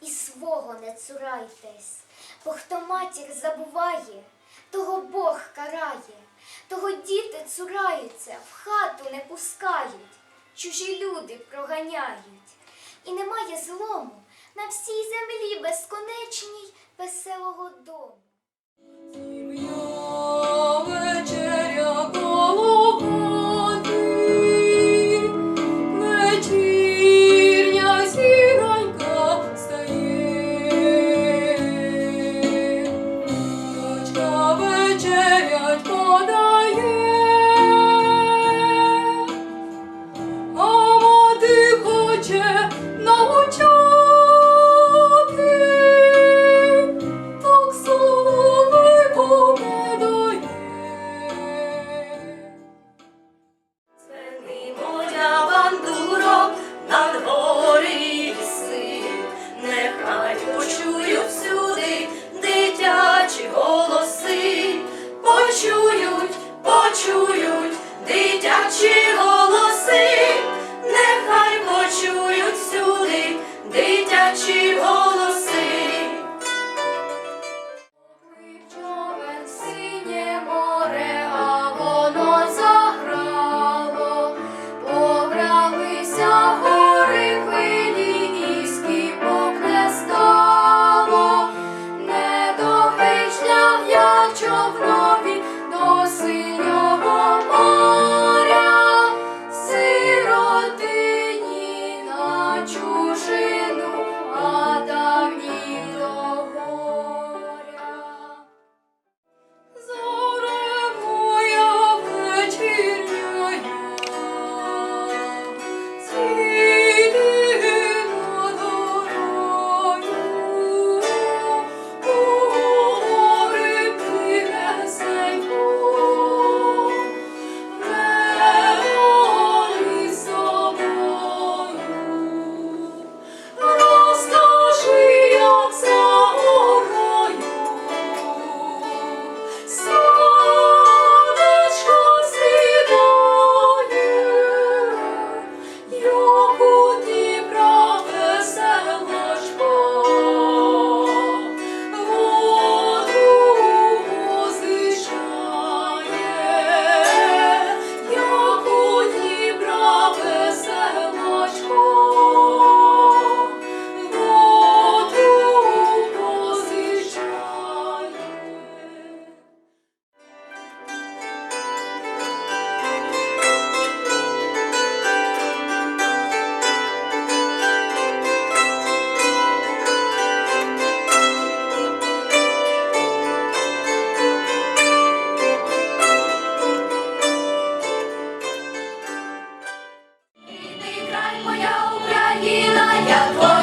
і свого не цурайтесь, бо хто матір забуває, того Бог карає, того діти цураються, в хату не пускають, чужі люди проганяють. І немає злому на всій землі безконечній веселого дому. я твоя.